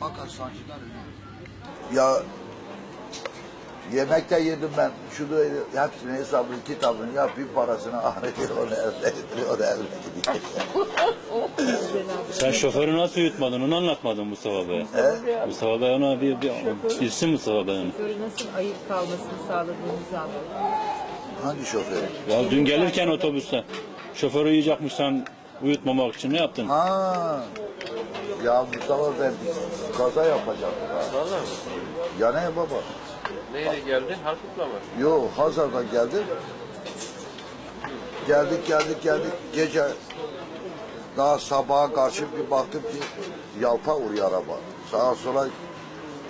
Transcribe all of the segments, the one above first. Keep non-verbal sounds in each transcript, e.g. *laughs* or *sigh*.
Akar sancıdan ölüyor. Ya yemekte yedim ben. Şunu hepsini hesabını kitabını yapayım parasını ahirete onu evde getiriyor gidiyor. Sen şoförü nasıl uyutmadın onu anlatmadın Mustafa Bey. Mustafa Bey ona bir, bir bilsin Mustafa Bey onu. Şoförü nasıl ayık kalmasını sağladığınızı anladım. Hangi şoförü? Ya dün gelirken otobüste şoförü uyuyacakmışsan uyutmamak için ne yaptın? Ha. Ya Mustafa ben kaza yapacaktım ha. Valla mı? Ya ne baba? Neyle geldin? Harput'la mı? Yo Hazar'dan geldim. Geldik geldik geldik. Gece daha sabaha karşı bir baktım ki yalpa vuruyor araba. Sağa sola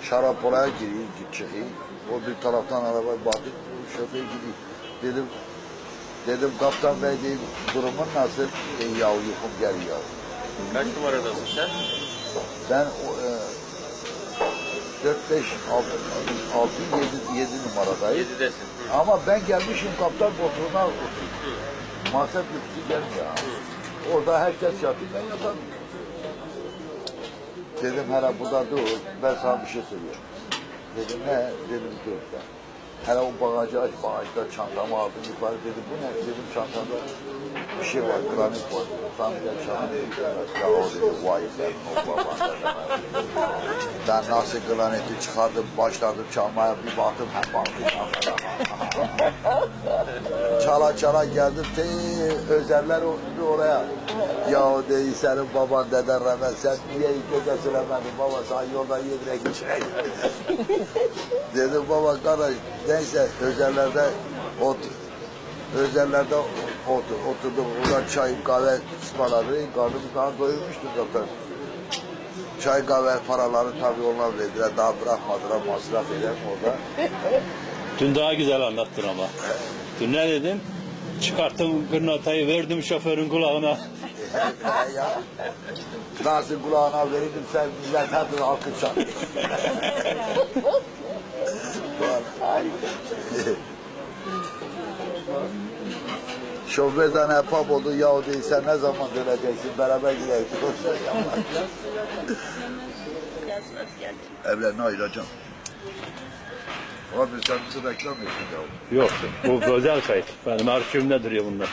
şarap oraya giriyor, çıkıyor. O bir taraftan araba baktık, şoför gidiyor. Dedim, dedim kaptan bey dedim, durumun nasıl? E, ya uykum geliyor. Kaç numaradasın sen? Ben e, 4, 5, 6, 6, 7, 7 numaradayım. 7'desin. Ama ben gelmişim kaptan koltuğuna oturuyorum. Masa kürsüsü gelmiyor. Orada herkes yatıyor, ben yatarım. Dedim hele burada dur, ben sana bir şey söylüyorum. Dedim ne? Dedim dur sen. Hele o bagajı aç, bagajda çantamı aldım yukarı dedim bu ne? Dedim çantamda bir şey var, granit var. Tam gel çantamı Ya o dedi vay sen o baban. Ben nasıl graniti çıkardım, başladım çalmaya bir baktım hem baktım. Çala çala geldim te özerler oldu oraya. Ya o dedi senin baban deden Remen sen niye ilk önce söylemedin baba sana yolda yedirek içine. Dedim baba kardeş neyse özerlerde ot özerlerde otur, oturdum orada çay kahve ısmarladı karnım daha doyurmuştu zaten. Çay kahve paraları tabii onlar verdiler daha bırakmadılar masraf eder orada. Dün daha güzel anlattın ama. *laughs* Ne dedim? Çıkarttım kırnatayı verdim şoförün kulağına. *laughs* Nasıl kulağına verirdim sen millet hepini alkış çalıyor. *laughs* Şoförden hep oldu ya değil sen ne zaman döneceksin beraber gidelim. *laughs* Evlerine ayıracağım. Abi sen bizi beklemiyorsun ya. Yok bu özel kayıt. Benim arşivimde duruyor bunlar.